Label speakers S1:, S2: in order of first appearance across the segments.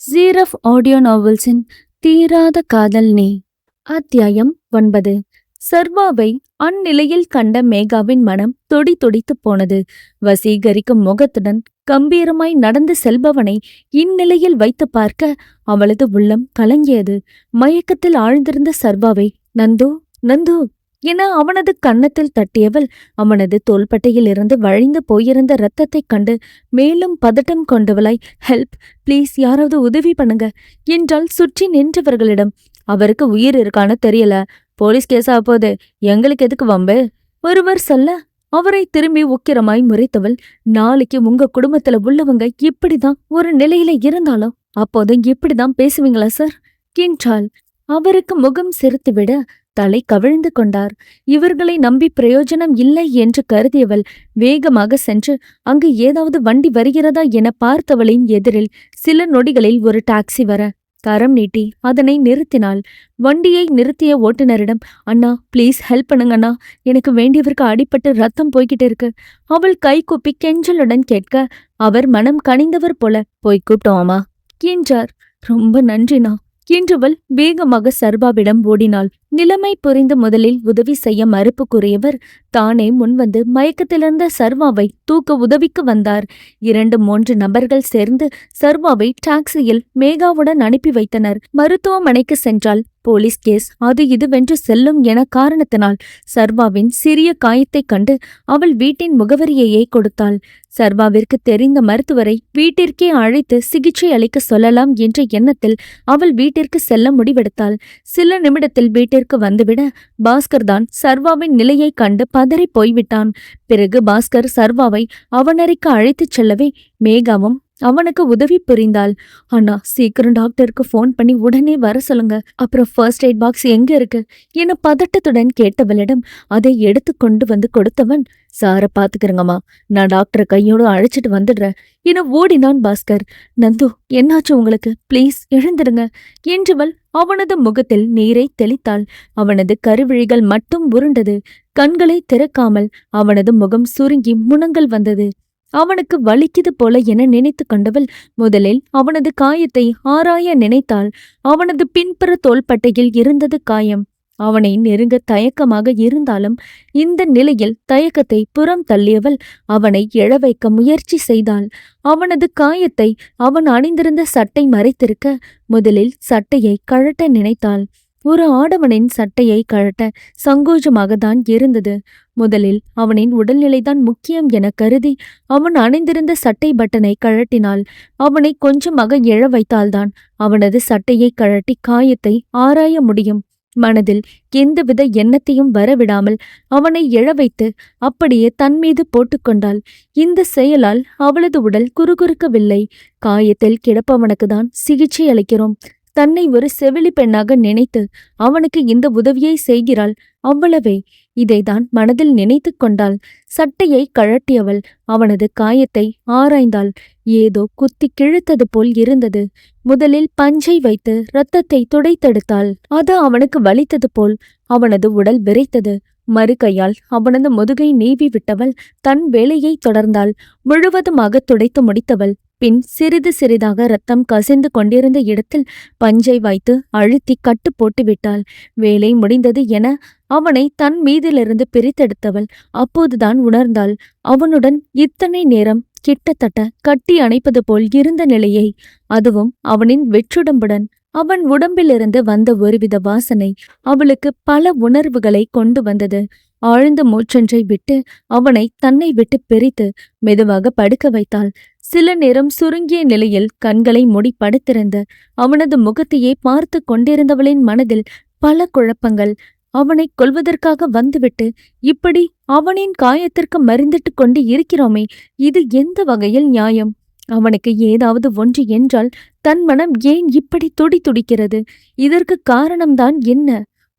S1: ஜீரஃப் audio நாவல்ஸின் தீராத காதல் நீ அத்தியாயம் ஒன்பது. சர்வாவை அந்நிலையில் கண்ட மேகாவின் மனம் தொடி தொடித்து போனது. வசீகரிக்கும் முகத்துடன் கம்பீரமாய் நடந்து செல்பவனை இந்நிலையில் வைத்து பார்க்க அவளது உள்ளம் கலங்கியது. மயக்கத்தில் ஆழ்ந்திருந்த சர்வாவை நந்து நந்து என அவனது கன்னத்தில் தட்டியவள் அவனது தோள்பட்டையில் இருந்து வழிந்து போயிருந்த இரத்தத்தைக் கண்டு மேலும் பதட்டம் கொண்டவளாய் ஹெல்ப் ப்ளீஸ் யாராவது உதவி பண்ணுங்க என்றால் சுற்றி நின்றவர்களிடம் அவருக்கு உயிர் இருக்கான்னு தெரியல. போலீஸ் கேஸ் போது எங்களுக்கு எதுக்கு வம்பு? ஒருவர் சொல்ல அவரை திரும்பி உக்கிரமாய் முறைத்தவள் நாளைக்கு உங்க குடும்பத்துல உள்ளவங்க இப்படிதான் ஒரு நிலையில இருந்தாலும் அப்போது இப்படிதான் பேசுவீங்களா சார்? என்றாள். அவருக்கு முகம் சிரித்துவிட தலை கவிழ்ந்து கொண்டார். இவர்களை நம்பி பிரயோஜனம் இல்லை என்று கருதியவள் வேகமாக சென்று அங்கு ஏதாவது வண்டி வருகிறதா என பார்த்தவளின் எதிரில் சில நொடிகளில் ஒரு டாக்ஸி வர. கரம் நீட்டி அதனை நிறுத்தினாள் வண்டியை நிறுத்திய ஓட்டுநரிடம் அண்ணா ப்ளீஸ் ஹெல்ப் பண்ணுங்க அண்ணா. எனக்கு வேண்டியவருக்கு அடிபட்டு ரத்தம் போய்கிட்டு இருக்கு. அவள் கை கூப்பி கெஞ்சலுடன் கேட்க அவர் மனம் கனிந்தவர் போல. போய் கூப்பிட்டோமா என்றார். ரொம்ப நன்றிண்ணா என்றவள் வேகமாக சர்பாவிடம் ஓடினாள். நிலைமை புரிந்து முதலில் உதவி செய்ய மறுப்பு கூறியவர் தானே முன்வந்து மயக்கத்திலிருந்த சர்வாவை தூக்க உதவிக்கு வந்தார். இரண்டு மூன்று நபர்கள் சேர்ந்து சர்வாவை டாக்ஸியில் மேகாவுடன் அனுப்பி வைத்தனர். மருத்துவமனைக்கு சென்றால் போலீஸ் கேஸ் அது இதுவென்று செல்லும் என காரணத்தினால் சர்வாவின் சிறிய காயத்தைக் கண்டு அவள் வீட்டின் முகவரியையே கொடுத்தாள். சர்வாவிற்கு தெரிந்த மருத்துவரை வீட்டிற்கே அழைத்து சிகிச்சை அளிக்க சொல்லலாம் என்ற எண்ணத்தில் அவள் வீட்டிற்கு செல்ல முடிவெடுத்தாள். சில நிமிடத்தில் வீட்டிற்கு வந்துவிட பாஸ்கர் தான் சர்வாவின் நிலையைக் கண்டு பதறி போய்விட்டான். பிறகு பாஸ்கர் சர்வாவை அவனறைக்கு அழைத்துச் செல்லவே மேகாவும் அவனுக்கு உதவி புரிந்தாள். அண்ணா சீக்கிரம் டாக்டருக்கு ஃபோன் பண்ணி உடனே வர சொல்லுங்க. அப்புறம் ஃபர்ஸ்ட் எய்ட் பாக்ஸ் எங்க இருக்கு? என பதட்டத்துடன் கேட்டவளிடம் அதை எடுத்து கொண்டு வந்து கொடுத்தவன் சார பாத்துக்கிறங்கம்மா நான் டாக்டரை கையோடு அழைச்சிட்டு வந்துடுறேன். என ஓடினான் பாஸ்கர். நந்து என்னாச்சு உங்களுக்கு? ப்ளீஸ் எழுந்திருங்க. என்றவள் அவனது முகத்தில் நீரை தெளித்தாள். அவனது கருவிழிகள் மட்டும் உருண்டது. கண்களை திறக்காமல் அவனது முகம் சுருங்கி முனங்கள் வந்தது. அவனுக்கு வலிக்குது போல என நினைத்து கொண்டவள் முதலில் அவனது காயத்தை ஆராய நினைத்தாள். அவனது பின்புற தோள்பட்டையில் இருந்தது காயம். அவனை நெருங்க தயக்கமாக இருந்தாலும் இந்த நிலையில் தயக்கத்தை புறம் தள்ளியவள் அவனை எழ வைக்க முயற்சி செய்தாள். அவனது காயத்தை அவன் அணிந்திருந்த சட்டை மறைத்திருக்க முதலில் சட்டையை கழட்ட நினைத்தாள். ஒரு ஆடவனின் சட்டையை கழட்ட சங்கோஜமாக தான் இருந்தது. முதலில் அவனின் உடல்நிலைதான் முக்கியம் என கருதி அவன் அணிந்திருந்த சட்டை பட்டனை கழட்டினாள். அவனை கொஞ்சமாக எழ வைத்தால்தான் அவனது சட்டையை கழட்டி காயத்தை ஆராய முடியும். மனதில் எந்தவித எண்ணத்தையும் வரவிடாமல் அவனை எழ வைத்து அப்படியே தன் மீது போட்டுக்கொண்டாள் இந்த செயலால் அவளது உடல் குறுகுறுக்கவில்லை. காயத்தில் கிடப்பவனுக்குதான் சிகிச்சை அளிக்கிறோம். தன்னை ஒரு செவிலி பெண்ணாக நினைத்து அவனுக்கு இந்த உதவியை செய்கிறாள். அவ்வளவே. இதைதான் மனதில் நினைத்து கொண்டாள். சட்டையை கழட்டியவள் அவனது காயத்தை ஆராய்ந்தாள். ஏதோ குத்தி கிழித்தது போல் இருந்தது. முதலில் பஞ்சை வைத்து இரத்தத்தை துடைத்தெடுத்தாள். அது அவனுக்கு வலித்தது போல் அவனது உடல் விரைத்தது. மறுகையால் அவனது முதுகை நீவி விட்டவள் தன் வேலையை தொடர்ந்தாள். முழுவதுமாக துடைத்து முடித்தவள் பின் சிறிது சிறிதாக ரத்தம் கசிந்து கொண்டிருந்த இடத்தில் பஞ்சை வைத்து அழுத்தி கட்டு போட்டு விட்டாள். வேலை முடிந்தது என அவனை தன் மீதிலிருந்து பிரித்தெடுத்தவள் அப்போதுதான் உணர்ந்தாள். அவனுடன் இத்தனை நேரம் கிட்டத்தட்ட கட்டி அணைப்பது போல் இருந்த நிலையை அதுவும் அவனின் வெற்றுடம்புடன். அவன் உடம்பிலிருந்து வந்த ஒருவித வாசனை அவளுக்கு பல உணர்வுகளை கொண்டு வந்தது. ஆழ்ந்த மூச்சொன்றை விட்டு அவனை தன்னை விட்டு பிரித்து மெதுவாக படுக்க வைத்தாள். சில நேரம் சுருங்கிய நிலையில் கண்களை மூடி படுத்திருந்த அவனது முகத்தையே பார்த்து கொண்டிருந்தவளின் மனதில் பல குழப்பங்கள். அவனை கொல்வதற்காக வந்துவிட்டு இப்படி அவனின் காயத்திற்கு மருந்திட்டு கொண்டு இருக்கிறோமே இது எந்த வகையில் நியாயம்? அவனுக்கு ஏதாவது ஒன்று என்றால் தன் மனம் ஏன் இப்படி துடி துடிக்கிறது இதற்கு காரணம்தான் என்ன?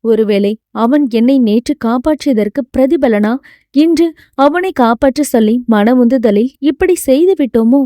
S1: ஒருவேளை அவன் என்னை நேற்று காப்பாற்றியதற்கு பிரதிபலனா? இன்று அவனை காப்பாற்ற சொல்லி மன உந்துதலில் இப்படி செய்து விட்டோமோ?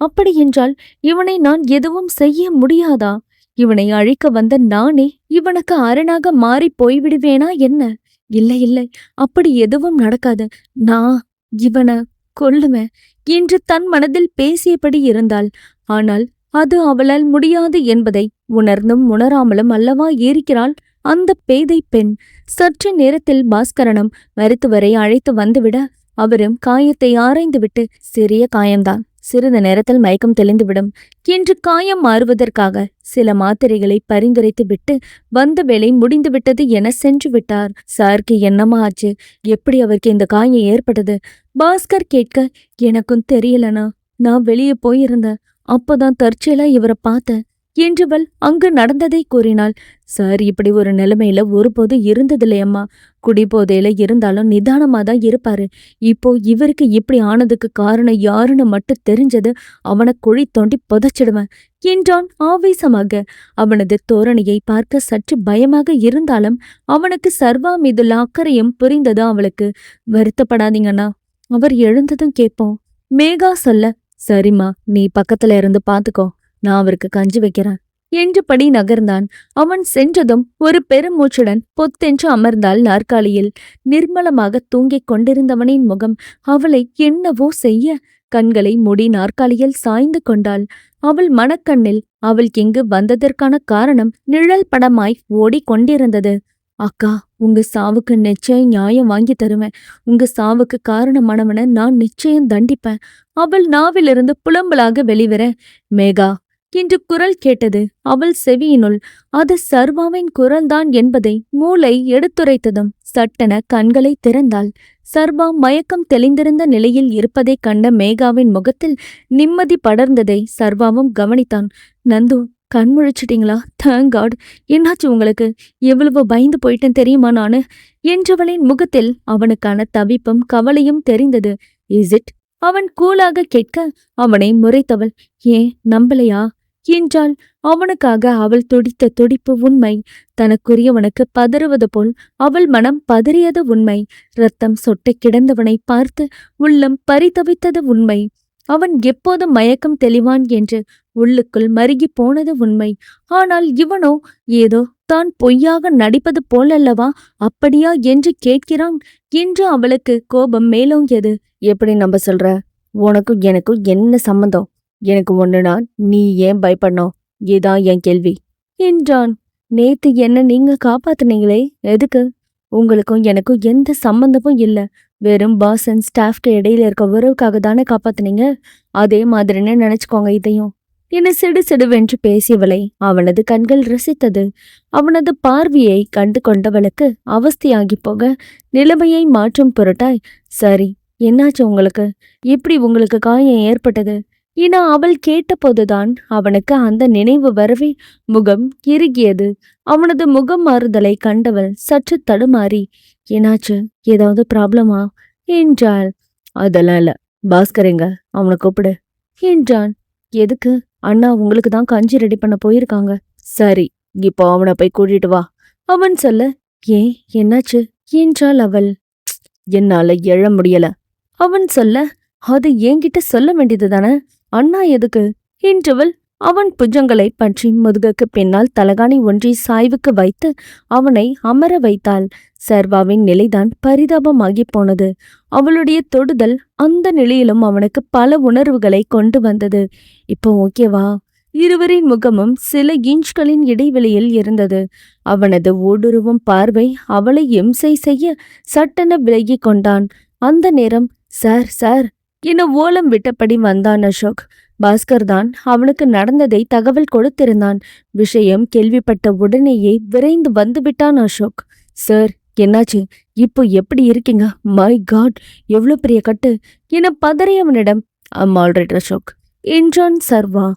S1: அப்படியென்றால் இவனை நான் எதுவும் செய்ய முடியாதா? இவனை அழிக்க வந்த நானே இவனுக்கு அரணாக மாறிப் போய்விடுவேனா என்ன? இல்லை இல்லை அப்படி எதுவும் நடக்காது. நான் இவனை கொல்லுவேன். என்று தன் மனதில் பேசியபடி இருந்தாள் ஆனால் அது அவளால் முடியாது என்பதை உணர்ந்தும் உணராமலும் அல்லவா இருக்கிறாள்? அந்த பேதை பெண் சற்று நேரத்தில் பாஸ்கரனும் மருத்துவரை அழைத்து வந்துவிட அவரும் காயத்தை ஆராய்ந்துவிட்டு சிறிய காயம்தான். சிறிது நேரத்தில் மயக்கம் தெளிந்துவிடும். என்று காயம் மாறுவதற்காக சில மாத்திரைகளை பரிந்துரைத்து விட்டு வந்த வேலை முடிந்துவிட்டது என சென்று விட்டார். சாருக்கு என்னமா ஆச்சு? எப்படி அவருக்கு இந்த காயம் ஏற்பட்டது? பாஸ்கர் கேட்க எனக்கும் தெரியலனா நான் வெளியே போயிருந்தேன். அப்போதான் தற்செயலா இவரை பார்த்தேன். என்றவள் அங்கு நடந்ததை கூறினாள். சார் இப்படி ஒரு நிலைமையில ஒருபோது இருந்ததில்லையம்மா குடிபோதையில இருந்தாலும் நிதானமா தான் இருப்பாரு. இப்போ இவருக்கு இப்படி ஆனதுக்கு காரணம் யாருன்னு மட்டும் தெரிஞ்சது அவனை குழி தோண்டி புதைச்சிடுவேன் என்றான் ஆவேசமாக. அவனது தோரணையை பார்க்க சற்று பயமாக இருந்தாலும் அவனுக்கு சர்வா மீதுள்ள அக்கறையும் புரிந்தது அவளுக்கு. வருத்தப்படாதீங்கண்ணா அவர் எழுந்ததும் கேட்போம். மேகா சொல்ல சரிம்மா நீ பக்கத்துல இருந்து பாத்துக்கோ நான் அவருக்கு கஞ்சி வைக்கிறேன். என்றபடி நகர்ந்தான். அவன் சென்றதும் ஒரு பெருமூச்சுடன் பொத்தென்று அமர்ந்தாள் நாற்காலியில். நிர்மலமாக தூங்கிக் கொண்டிருந்தவனின் முகம் அவளை என்னவோ செய்ய கண்களை மூடி நாற்காலியில் சாய்ந்து கொண்டாள். அவள் மனக்கண்ணில் அவள் இங்கு வந்ததற்கான காரணம் நிழல் படமாய் ஓடிக்கொண்டிருந்தது அக்கா உங்க சாவுக்கு நிச்சயம் நியாயம் வாங்கி தருவேன். உங்க சாவுக்கு காரணமானவனை நான் நிச்சயம் தண்டிப்பேன். அவள் நாவிலிருந்து புலம்பலாக வெளிவர மேகா என்று குரல் கேட்டது. அவள் செவியினுள் அது சர்வாவின் குரல்தான் என்பதை மூளை எடுத்துரைத்ததும். சட்டென கண்களை திறந்தாள். சர்வா மயக்கம் தெளிந்திருந்த நிலையில் இருப்பதைக் கண்ட மேகாவின் முகத்தில் நிம்மதி படர்ந்ததை சர்வாவும் கவனித்தான். நந்து கண் முழிச்சிட்டீங்களா? தேங்க் காட் என்னாச்சு உங்களுக்கு? எவ்வளவு பயந்து போயிட்டேன் தெரியுமா நானு? என்றவளின் முகத்தில் அவனுக்கான தவிப்பும் கவலையும் தெரிந்தது. இஸ் இட் அவன் கூலாக கேட்க அவனை முறைத்தவள். ஏன்? நம்பலையா? என்றால் அவனுக்காக அவள் துடித்த துடிப்பு உண்மை. தனக்குரியவனுக்கு பதறுவது போல் அவள் மனம் பதறியது உண்மை. ரத்தம் சொட்டை கிடந்தவனை பார்த்து உள்ளம் பரிதவித்தது உண்மை. அவன் எப்போது மயக்கம் தெளிவான் என்று உள்ளுக்குள் மருகி போனது உண்மை. ஆனால் இவனோ ஏதோ தான் பொய்யாக நடிப்பது போலல்லவா அப்படியா என்று கேட்கிறான் என்று அவளுக்கு கோபம் மேலோங்கியது. எப்படி நம்ப சொல்ற? உனக்கும் எனக்கும் என்ன சம்மந்தம் எனக்கு ஒண்ணுனா நீ ஏன் பயப்படணும்? இதான் என் கேள்வி. என்றான். நேத்து என்ன நீங்க காப்பாத்துனீங்களே எதுக்கு? உங்களுக்கும் எனக்கும் எந்த சம்பந்தமும் இல்லை. வெறும் பாஸ் அண்ட் ஸ்டாஃப்க்கு இடையில இருக்க உறவுக்காக தானே காப்பாத்துனீங்க? அதே மாதிரின்னு நினைச்சுக்கோங்க இதையும். என சிடு சிடுவென்று பேசியவளை அவனது கண்கள் ரசித்தது. அவனது பார்வையை கண்டு கொண்டவளுக்கு அவஸ்தையாகி போக நிலைமையை மாற்றும் பொருட்டாய். சரி என்னாச்சு உங்களுக்கு? எப்படி உங்களுக்கு காயம் ஏற்பட்டது? என அவள் கேட்டபோதுதான் அவனுக்கு அந்த நினைவு வரவே முகம் இறுகியது. அவனது முகம் மாறுதலை கண்டவள் சற்று தடுமாறி என்னாச்சு? ஏதாவது ப்ராப்ளமா என்றாள். அதெல்லாம் இல்ல. பாஸ்கருங்க அவனை கூப்பிடு. என்றான். எதுக்கு? அண்ணா உங்களுக்கு தான் கஞ்சி ரெடி பண்ண போயிருக்காங்க. சரி இப்போ அவனை போய் கூட்டிட்டு வா. அவன் சொல்ல ஏன்? என்னாச்சு? என்றாள் அவள். என்னால எழ முடியல. அவன் சொல்ல அது என்கிட்ட சொல்ல வேண்டியது தானே அண்ணா எதுக்கு? என்றவள் அவன் புஜங்களை பற்றி முதுகுக்கு பின்னால் தலகாணி ஒன்றை சாய்வுக்கு வைத்து அவனை அமர வைத்தாள். சர்வாவின் நிலைதான் பரிதாபமாகி போனது. அவளுடைய தொடுதல் அந்த நிலையிலும் அவனுக்கு பல உணர்வுகளை கொண்டு வந்தது. இப்போ ஓகேவா இருவரின் முகமும் சில இன்ச்களின் இடைவெளியில் இருந்தது. அவனது ஊடுருவும் பார்வை அவளை இம்சை செய்ய சட்டென விலகி கொண்டான். அந்த நேரம் சார் சார் என ஓலம் விட்டபடி வந்தான் அசோக். பாஸ்கர் தான் அவனுக்கு நடந்ததை தகவல் கொடுத்திருந்தான். விஷயம் கேள்விப்பட்ட உடனேயே விரைந்து வந்துவிட்டான் அசோக். சார் என்னாச்சு? இப்போ எப்படி இருக்கீங்க? மை காட் எவ்வளோ பெரிய கட்டு. என பதறியவனிடம் அம் ஆல்ரைட் அசோக். என்றான் சர்வா.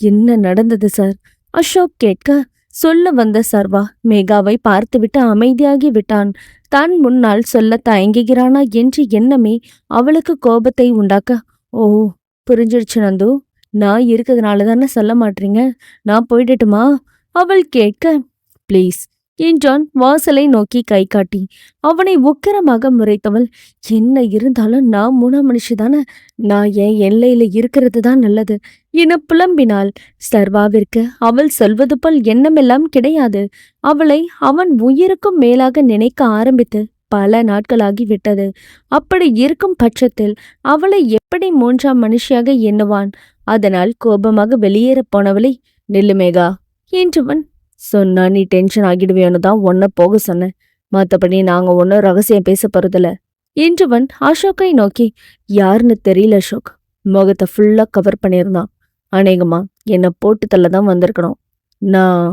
S1: என்ன நடந்தது சார்? அசோக் கேட்க சொல்ல வந்த சர்வா மேகாவை பார்த்துவிட்டு அமைதியாகி விட்டான். தான் முன்னால் சொல்ல தயங்குகிறானா என்று எண்ணமே அவளுக்கு கோபத்தை உண்டாக்க. ஓ புரிஞ்சிடுச்சு நந்து. நான் இருக்கிறதுனால தானே சொல்ல மாட்டீங்க? நான் போயிடட்டுமா? அவள் கேட்க ப்ளீஸ் என்றான் வாசலை நோக்கி கை காட்டி? அவனை உக்கிரமாக முறைத்தவள் என்ன இருந்தாலும் நான் முன மனுஷிதானே நான் என் எல்லையில இருக்கிறது தான் நல்லது? என புலம்பினாள். சர்வாவிற்கு அவள் சொல்வது போல் எண்ணமெல்லாம் கிடையாது. அவளை அவன் உயிருக்கும் மேலாக நினைக்க ஆரம்பித்து பல நாட்களாகி விட்டது. அப்படி இருக்கும் பட்சத்தில் அவளை எப்படி மூன்றாம் மனுஷியாக எண்ணுவான்? அதனால் கோபமாக வெளியேற போனவளை நில்லுமேகா என்றவன் சொன்னா நீ டென்ஷன் ஆகிடுவேன்னு தான் ஒன்ன போக சொன்னேன். மத்தபடி நாங்க ஒன்னும் ரகசியம் பேச போறதில்ல. என்றவன் அசோக்கை நோக்கி யாருன்னு தெரியல அசோக். முகத்தை ஃபுல்லா கவர் பண்ணியிருந்தான். அநேகமா என்னை போட்டு தள்ள தான் வந்திருக்கணும். நான்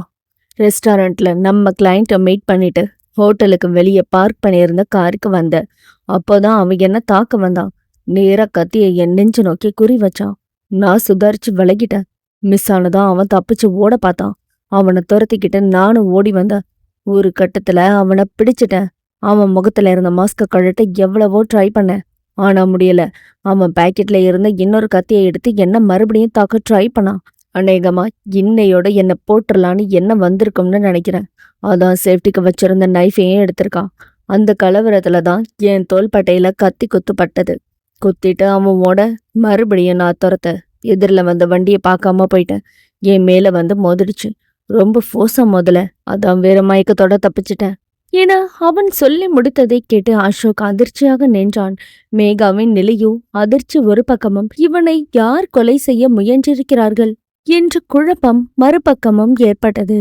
S1: ரெஸ்டாரண்ட்ல நம்ம கிளைண்ட்டை மீட் பண்ணிட்டு ஹோட்டலுக்கு வெளியே பார்க் பண்ணியிருந்த காருக்கு வந்தேன். அப்போதான் அவன் என்ன தாக்க வந்தான். நேரா கத்தியை என் நெஞ்சு நோக்கி குறி வச்சான். நான் சுதாரிச்சு விலகிட்டேன். மிஸ் ஆனதான் அவன் தப்பிச்சு ஓட பார்த்தான். அவனை துரத்திக்கிட்டு நானும் ஓடி வந்தேன் ஒரு கட்டத்துல அவனை பிடிச்சிட்டேன். அவன் முகத்துல இருந்த மாஸ்க கழட்ட எவ்வளவோ ட்ரை பண்ணேன். ஆனா முடியல. அவன் பேக்கெட்ல இருந்த இன்னொரு கத்தியை எடுத்து என்ன மறுபடியும் தாக்க ட்ரை பண்ணான். அநேகமா இன்னையோட என்னை போட்டுடலான்னு என்ன வந்திருக்கும்னு நினைக்கிறேன். அதான் சேஃப்டிக்கு வச்சிருந்த நைஃபையும் எடுத்திருக்கான்? அந்த கலவரத்துல தான் என் தோள்பட்டையில கத்தி குத்துப்பட்டது. குத்திட்டு அவன் ஓட மறுபடியும் நான் துரத்த எதிரில் வந்த வண்டியை பார்க்காம போயிட்டேன். என் மேலே வந்து மோதிடுச்சு. ரொம்ப ஃபோர்ஸா முதல்ல. அதான் வேற மயக்கத்தோட தப்பிச்சிட்டேன். என அவன் சொல்லி முடித்ததை கேட்டு அசோக் அதிர்ச்சியாக நின்றான். மேகாவின் நிலையோ அதிர்ச்சி ஒரு பக்கமும் இவனை யார் கொலை செய்ய முயன்றிருக்கிறார்கள்? என்று குழப்பம் மறுபக்கமும் ஏற்பட்டது.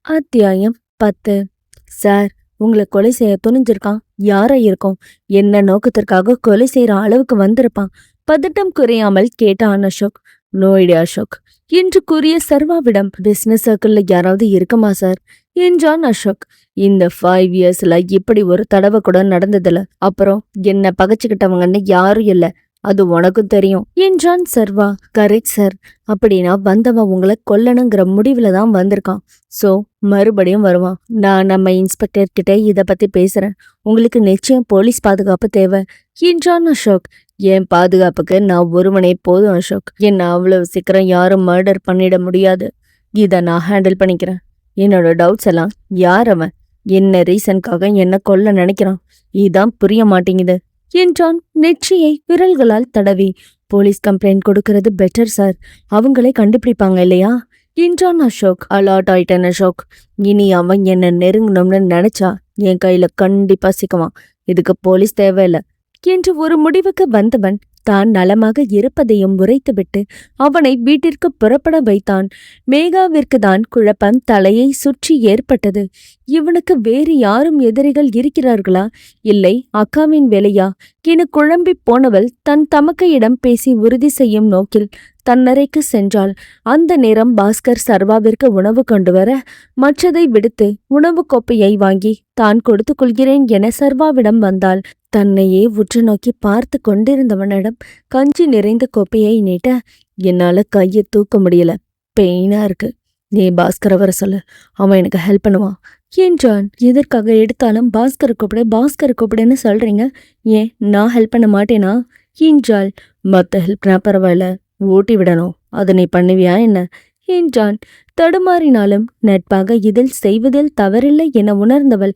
S1: அத்தியாயம் பத்து. சார் உங்களை கொலை செய்ய துணிஞ்சிருக்கான். யாரா இருக்கும்? என்ன நோக்கத்திற்காக கொலை செய்யற அளவுக்கு வந்திருப்பான்? பதட்டம் குறையாமல் கேட்டான் அசோக். No idea Ashok. என்று கூறிய சர்வாவிடம் பிசினஸ் சர்க்கிள்ல யாராவது இருக்குமா சார் என்றான் அசோக். இந்த ஃபைவ் இயர்ஸ்ல இப்படி ஒரு தடவை கூட நடந்ததில்ல. அப்புறம் என்ன பகைச்சுக்கிட்டவங்கன்னு யாரும் இல்லை. அது உனக்கும் தெரியும். என்றான் சர்வா. Correct sir. அப்படின்னா வந்தவன் உங்களை கொல்லணுங்கிற முடிவில் தான் வந்திருக்கான். ஸோ மறுபடியும் வருவான். நான் நம்ம இன்ஸ்பெக்டர் கிட்ட இதை பற்றி பேசுகிறேன் உங்களுக்கு நிச்சயம் போலீஸ் பாதுகாப்பு தேவை. என்றான் அசோக். என் பாதுகாப்புக்கு நான் ஒருவனே போதும் அசோக். என்னை அவ்வளவு சீக்கிரம் யாரும் மர்டர் பண்ணிட முடியாது. இதை நான் ஹேண்டில் பண்ணிக்கிறேன். என்னோட டவுட்ஸ் எல்லாம் யார் அவன்? என்ன ரீசனுக்காக என்ன கொல்ல நினைக்கிறான்? இதான் புரிய மாட்டேங்குது. என்றான். நெற்றியை விரல்களால் தடவி. போலீஸ் கம்ப்ளைண்ட் கொடுக்கறது பெட்டர் சார். அவங்களே கண்டுபிடிப்பாங்க இல்லையா? என்றான் அசோக். அலாட் ஆயிட்டன் அசோக். இனி அவன் என்ன நெருங்கணும்னு நினைச்சா என் கையில கண்டிப்பா சிக்குவான். இதுக்கு போலீஸ் தேவையில்ல. என்று ஒரு முடிவுக்கு வந்தவன் தான் நலமாக இருப்பதையும் உரைத்துவிட்டு அவனை வீட்டிற்கு புறப்பட வைத்தான். மேகாவிற்கு தான் குழப்பம் தலையை சுற்றி ஏற்பட்டது. இவனுக்கு வேறு யாரும் எதிரிகள் இருக்கிறார்களா? இல்லை அக்காவின் வேலையா? என குழம்பிப் போனவள் தன் தமக்கையிடம் பேசி உறுதி செய்யும் நோக்கில் தன்னறைக்கு சென்றாள். அந்த நேரம் பாஸ்கர் சர்வாவிற்கு உணவு கொண்டு வர மற்றதை விடுத்து உணவு கோப்பையை வாங்கி தான் கொடுத்து கொள்கிறேன் என சர்வாவிடம் வந்தாள். தன்னையே உற்று நோக்கி பார்த்து கொண்டிருந்தவனிடம் கஞ்சி நிறைந்த கோப்பையை நீட்ட என்னால கையை தூக்க முடியல. பெயினா இருக்கு. நீ பாஸ்கரை வர சொல்லு. அவன் எனக்கு ஹெல்ப் பண்ணுவான். என்றான் எதற்காக எடுத்தாலும் பாஸ்கர் கூப்பிடு பாஸ்கர் கூப்பிடுன்னு சொல்றீங்க. ஏன்? நான் ஹெல்ப் பண்ண மாட்டேனா? என்றாள் மத்த ஹெல்ப்னா பரவாயில்ல. ஓட்டி விடணும். அதை நீ பண்ணுவியா என்ன? என்றான் தடுமாறினாலும் நட்பாக இதில் செய்வதில் தவறில்லை என உணர்ந்தவள்.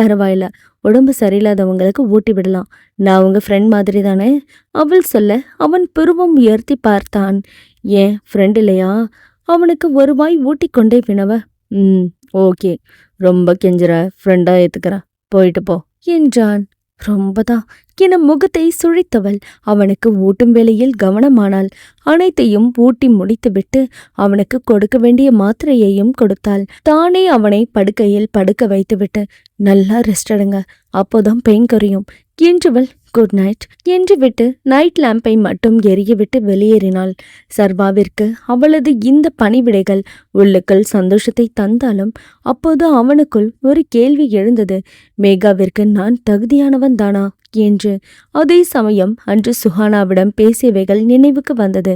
S1: பரவாயில்ல. உடம்பு சரியில்லாதவங்களுக்கு ஊட்டி விடலாம். நான் உங்கள் ஃப்ரெண்ட் மாதிரி தானே அவள் சொல்ல அவன் புருவம் உயர்த்தி பார்த்தான். ஏன் ஃப்ரெண்ட் இல்லையா? அவனுக்கு ஒரு வாய் ஊட்டி கொண்டே வினவ. ம் ஓகே. ரொம்ப கெஞ்சுற. ஃப்ரெண்டாக ஏற்றுக்கிற போயிட்டு போ. என்றான். ரொம்பதான் என முகத்தை சுழித்தவள். அவனுக்கு ஊட்டும் வேளையில் கவனமானாள். அனைத்தையும் ஊட்டி முடித்துவிட்டு அவனுக்கு கொடுக்க வேண்டிய மாத்திரையையும் கொடுத்தாள். தானே அவனை படுக்கையில் படுக்க வைத்துவிட்டு நல்லா ரெஸ்ட் எடுங்க. அப்போதான் பெயின் குறையும். என்றவள் குட் நைட் என்று விட்டு நைட் லேம்பை மட்டும் எரியவிட்டு வெளியேறினாள். சர்வாவிற்கு அவளது இந்த பணிவிடைகள் உள்ளுக்குள் சந்தோஷத்தை தந்தாலும் அப்போது அவனுக்குள் ஒரு கேள்வி எழுந்தது. மேகாவிற்கு நான் தகுதியானவன் தானா? என்று. அதே சமயம் அன்று சுஹானாவிடம் பேசியவைகள் நினைவுக்கு வந்தது.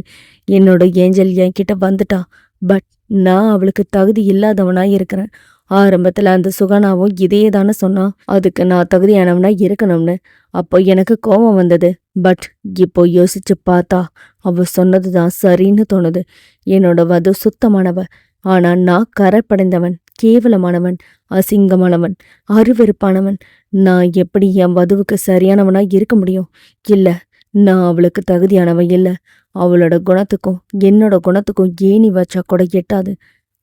S1: என்னோட ஏஞ்சல் என்கிட்ட வந்துட்டா. பட் நான் அவளுக்கு தகுதி இல்லாதவனாய் இருக்கிறேன் ஆரம்பத்துல அந்த சுகானாவும் இதையே தானே சொன்னான் அதுக்கு நான் தகுதியானவனா இருக்கணும்னு. அப்போ எனக்கு கோபம் வந்தது. பட் இப்போ யோசிச்சு பார்த்தா அவ சொன்னதுதான் சரின்னு தோணுது. என்னோட வது சுத்தமானவ. ஆனா நான் கரப்படைந்தவன் கேவலமானவன் அசிங்கமானவன் அருவெருப்பானவன். நான் எப்படி என் வதுவுக்கு சரியானவனா இருக்க முடியும்? இல்ல நான் அவளுக்கு தகுதியானவன் இல்ல. அவளோட குணத்துக்கும் என்னோட குணத்துக்கும் ஏணி வச்சா கூட எட்டாது.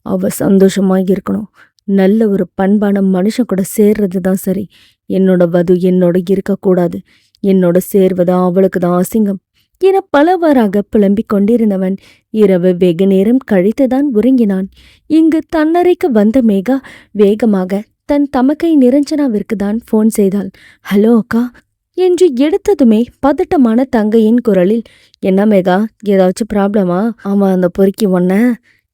S1: அவ சந்தோஷமா இருக்கணும். நல்ல ஒரு பண்பான மனுஷன் கூட சேர்றது தான் சரி. என்னோட வது என்னோட இருக்கக்கூடாது. என்னோட சேர்வது அவளுக்கு தான் அசிங்கம். என பலவாறாக புலம்பிக் கொண்டிருந்தவன் இரவு வெகு நேரம் கழித்துதான் உறங்கினான். இங்கு தன்னறைக்கு வந்த மேகா வேகமாக தன் தமக்கை நிரஞ்சனாவிற்கு தான் ஃபோன் செய்தாள். ஹலோ அக்கா என்று எடுத்ததுமே பதட்டமான தங்கையின் குரலில் என்ன மேகா ஏதாச்சும் ப்ராப்ளமா அவன் அந்த பொறுக்கி ஒன்ன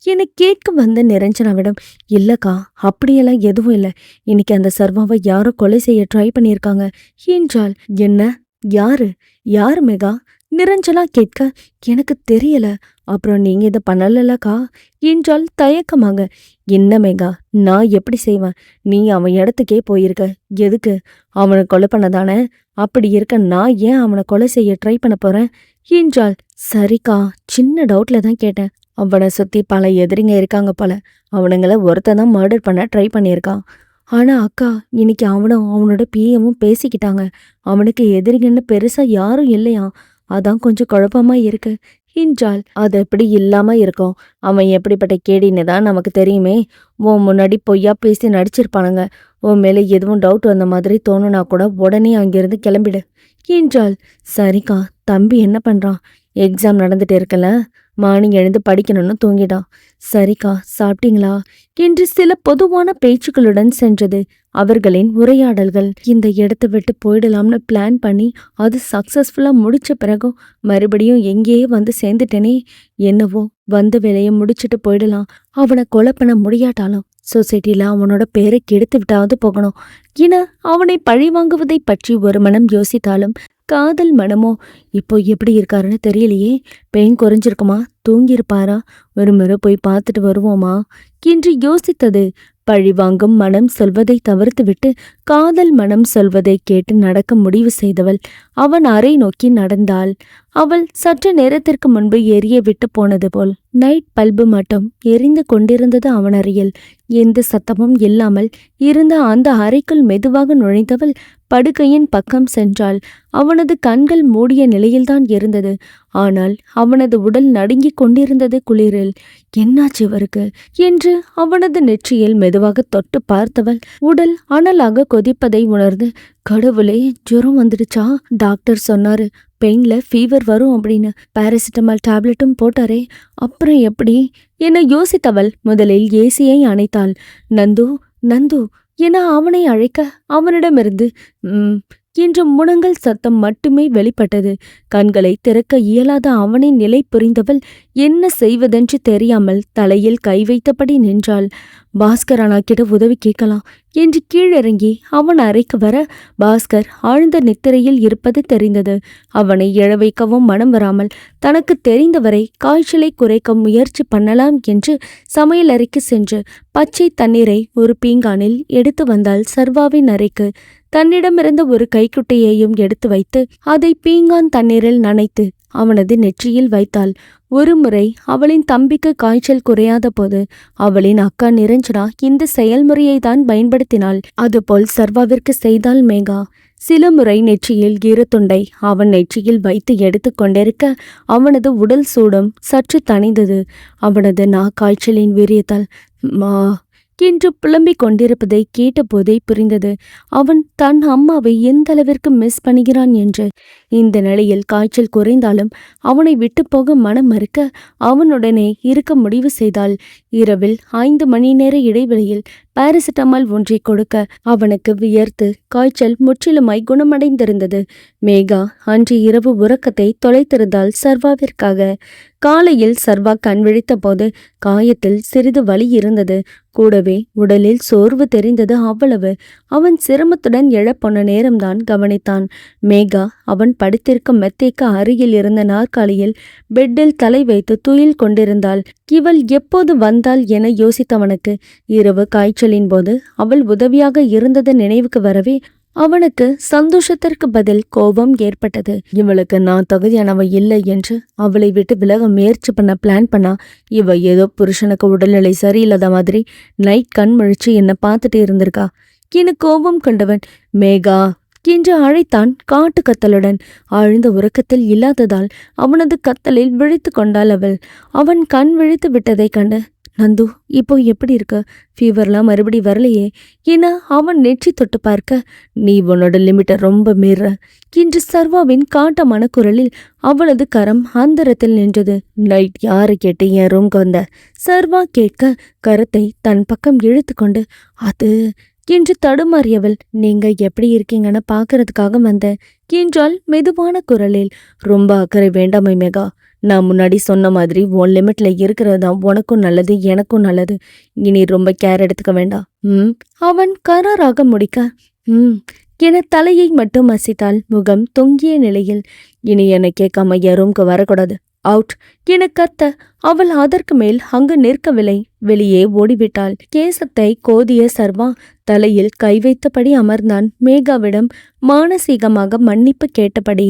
S1: என்னை கேட்க வந்த நிரஞ்சனாவிடம் இல்லக்கா அப்படியெல்லாம் எதுவும் இல்லை. இன்னைக்கு அந்த சர்வாவை யாரோ கொலை செய்ய ட்ரை பண்ணியிருக்காங்க. என்றால் என்ன? யாரு? யாரு மேகா? நிரஞ்சனா கேட்க எனக்கு தெரியல. அப்புறம் நீங்க இதை பண்ணலக்கா என்றால் தயக்கமாக. என்ன மேகா? நான் எப்படி செய்வேன்? நீ அவன் இடத்துக்கே போயிருக்க. எதுக்கு? அவனை கொலை பண்ணதானே? அப்படி இருக்க நான் ஏன் அவனை கொலை செய்ய ட்ரை பண்ண போறேன்? என்றால் சரிக்கா. சின்ன டவுட்ல தான் கேட்டேன். அவனை சுத்தி பல எதிரிங்க இருக்காங்க போல. அவனுங்கள ஒருத்தன் தான் மர்டர் பண்ண ட்ரை பண்ணியிருக்கான். ஆனா அக்கா இன்னைக்கு அவனும் அவனோட பிஎமும் பேசிக்கிட்டாங்க. அவனுக்கு எதிரிங்கன்னு பெருசா யாரும் இல்லையா? அதான் கொஞ்சம் குழப்பமா இருக்கு. என்றால் அது எப்படி இல்லாம இருக்கும். அவன் எப்படிப்பட்ட கேடின்னு தான் நமக்கு தெரியுமே. உன் முன்னாடி பொய்யா பேசி நடிச்சிருப்பானுங்க. உன் மேல எதுவும் டவுட் வந்த மாதிரி தோணுனா கூட உடனே அங்கிருந்து கிளம்பிடு. என்றாள். சரிக்கா தம்பி என்ன பண்றான்? எக்ஸாம் நடந்துட்டு இருக்கல மார்னிங் எழுந்து படிக்கணும்னு தூங்கிட்டான் சரிக்கா சாப்பிட்டீங்களா? என்று சில பொதுவான பேச்சுக்களுடன் சென்றது. அவர்களின் உரையாடல்கள் இந்த இடத்தை விட்டு போயிடலாம்னு பிளான் பண்ணி அது சக்ஸஸ்ஃபுல்லாக முடிச்ச பிறகும் மறுபடியும் எங்கேயே வந்து சேர்ந்துட்டேனே. என்னவோ வந்த வேலையை முடிச்சுட்டு போயிடலாம். அவனை கொலை பண்ண முடியாட்டாலும் சொசைட்டியில் அவனோட பேரை கெடுத்து விட்டாவது போகணும். என அவனை பழி வாங்குவதை பற்றி ஒரு மனம் யோசித்தாலும் காதல் மனமோ? இப்போ எப்படி இருக்காருன்னு தெரியலையே. பெயின் குறைஞ்சிருக்குமா? தூங்கியிருப்பாரா? ஒரு முறை போய் பார்த்துட்டு வருவோமா? என்று யோசித்தது பழிவாங்கும் மனம் சொல்வதை தவிர்த்துவிட்டு காதல் மனம் சொல்வதை கேட்டு நடக்க முடிவு செய்தவள். அவன் அறை நோக்கி நடந்தாள். அவள் சற்று நேரத்திற்கு முன்பு எரிய விட்டு போனது போல். நைட் பல்பு மட்டும் எரிந்து கொண்டிருந்தது அவன் அறையில். எந்த சத்தமும் இல்லாமல் இருந்த அந்த அறைக்குள் மெதுவாக நுழைந்தவள் படுக்கையின் பக்கம் சென்றாள். அவனது கண்கள் மூடிய நிலையில்தான் இருந்தது. ஆனால் அவனது உடல் நடுங்கிக் கொண்டிருந்தது குளிரில். என்னாச்சு இவருக்கு? என்று அவனது நெற்றியில் மெதுவாக தொட்டு பார்த்தவள் உடல் அனலாக கொதிப்பதை உணர்ந்து கடவுளே ஜுரம் வந்துடுச்சா? டாக்டர் சொன்னாரு பெயின்ல ஃபீவர் வரும் அப்படின்னு. பாராசிட்டமால் டேப்லெட்டும் போட்டாரே அப்புறம் எப்படி? என யோசித்தவள் முதலில் ஏசியை அணைத்தாள். நந்து நந்து என அவனை அழைக்க அவனிடமிருந்து என்ற முனங்கல் சத்தம் மட்டுமே வெளிப்பட்டது. கண்களை திறக்க இயலாத அவனின் நிலை புரிந்தவள் என்ன செய்வதென்று தெரியாமல் தலையில் கை வைத்தபடி நின்றாள். பாஸ்கர் அண்ணாக்கிட்ட உதவி கேட்கலாம் என்று கீழிறங்கி அவன் அறைக்கு வர பாஸ்கர் ஆழ்ந்த நித்திரையில் இருப்பது தெரிந்தது. அவனை எழ வைக்கவும் மனம் வராமல் தனக்கு தெரிந்தவரை காய்ச்சலை குறைக்க முயற்சி பண்ணலாம் என்று சமையலறைக்கு சென்று பச்சை தண்ணீரை ஒரு பீங்கானில் எடுத்து வந்தால் சர்வாவின் அறைக்கு. தன்னிடமிருந்த ஒரு கைக்குட்டையையும் எடுத்து வைத்து அதை பீங்கான் தண்ணீரில் நனைத்து அவனது நெற்றியில் வைத்தாள். ஒருமுறை அவளின் தம்பிக்கு காய்ச்சல் குறையாத போது அவளின் அக்கா நிரஞ்சனா இந்த செயல்முறையை தான் பயன்படுத்தினாள். அதுபோல் சர்வாவிற்கு செய்தாள் மேகா. சில முறை நெற்றியில் ஈரத்துண்டை அவன் நெற்றியில் வைத்து எடுத்து கொண்டிருக்க அவனது உடல் சூடும் சற்று தணிந்தது. அவனது நா காய்ச்சலின் வீரியத்தால் மா என்று புலம்பிக் கொண்டிருப்பதை கேட்டபோதே புரிந்தது. அவன் தன் அம்மாவை எந்த அளவிற்கு மிஸ் பண்ணுகிறான்? என்று இந்த நிலையில் காய்ச்சல் குறைந்தாலும் அவனை விட்டு போக மனம் மறுக்க அவனுடனே இருக்க முடிவு செய்தாள். இரவில் ஐந்து மணி நேர இடைவெளியில் பாராசிட்டமால் ஒன்றை கொடுக்க அவனுக்கு வியர்த்து காய்ச்சல் முற்றிலுமாய் குணமடைந்திருந்தது. மேகா அன்று இரவு உறக்கத்தை தொலைத்திருந்தால் சர்வாவிற்காக. காலையில் சர்வா கண் விழித்த போது காயத்தில் சிறிது வலி இருந்தது. கூடவே உடலில் சோர்வு தெரிந்தது அவ்வளவு. அவன் சிரமத்துடன் எழப்போன நேரம்தான் கவனித்தான். மேகா அவன் படுத்திருக்கும் மெத்தைக்கு அருகில் இருந்த நாற்காலியில் பெட்டில் தலை வைத்து துயில் கொண்டிருந்தாள். இவள் எப்போது வந்தாள் என யோசித்தவனுக்கு இரவு காய்ச்சலின் போது அவள் உதவியாக இருந்தது நினைவுக்கு வரவே அவனுக்கு சந்தோஷத்திற்கு பதில் கோபம் ஏற்பட்டது. இவளுக்கு நான் தகுதியானவ இல்லை என்று அவளை விட்டு விலக முயற்சி பண்ண பிளான் பண்ணா? இவ ஏதோ புருஷனுக்கு உடல்நிலை சரியில்லாத மாதிரி நைட் கண் முழிச்சு என்ன பார்த்துட்டு இருந்திருக்கா என கோபம் கொண்டவன் மேகா என்று அழைத்தான் காட்டு கத்தலுடன். ஆழ்ந்த உறக்கத்தில் இல்லாததால் அவனது கத்தலில் விழித்து கொண்டாள் அவள். அவன் கண் விழித்து விட்டதைக் கண்டு நந்து இப்போ எப்படி இருக்க? ஃபீவர்லாம் மறுபடி வரலையே. என அவன் நெற்றி தொட்டு பார்க்க நீ உன்னோட லிமிட்டை ரொம்ப மீற என்று சர்வாவின் காட்டமான குரலில் அவளது கரம் அந்தரத்தில் நின்றது. நைட் யாரை கேட்டு என் ரூம்க்கு வந்த? சர்வா கேட்க கரத்தை தன் பக்கம் இழுத்து கொண்டு அது என்று தடுமாறியவள் நீங்க எப்படி இருக்கீங்கன்னு பார்க்கறதுக்காக வந்தேன் என்றால் மெதுவான குரலில். ரொம்ப அக்கறை வேண்டாமை மேகா. நான் முன்னாடி சொன்ன மாதிரி உன் லிமிட்ல இருக்கிறது தான் உனக்கும் நல்லது எனக்கும் நல்லது. இனி ரொம்ப கேர் எடுத்துக்க வேண்டாம். ம். அவன் கராராக முடிக்க ம் என தலையை மட்டும் அசைத்தால் முகம் தொங்கிய நிலையில் இனி என்னை கேட்காம என் ரூம்க்கு வரக்கூடாது. அவுட் என கத்த அவள் அதற்கு மேல் அங்கு நிற்கவில்லை. வெளியே ஓடிவிட்டாள். கேசத்தை கோதிய சர்வா தலையில் கை வைத்தபடி அமர்ந்தான். மேகாவிடம் மானசீகமாக மன்னிப்பு கேட்டபடி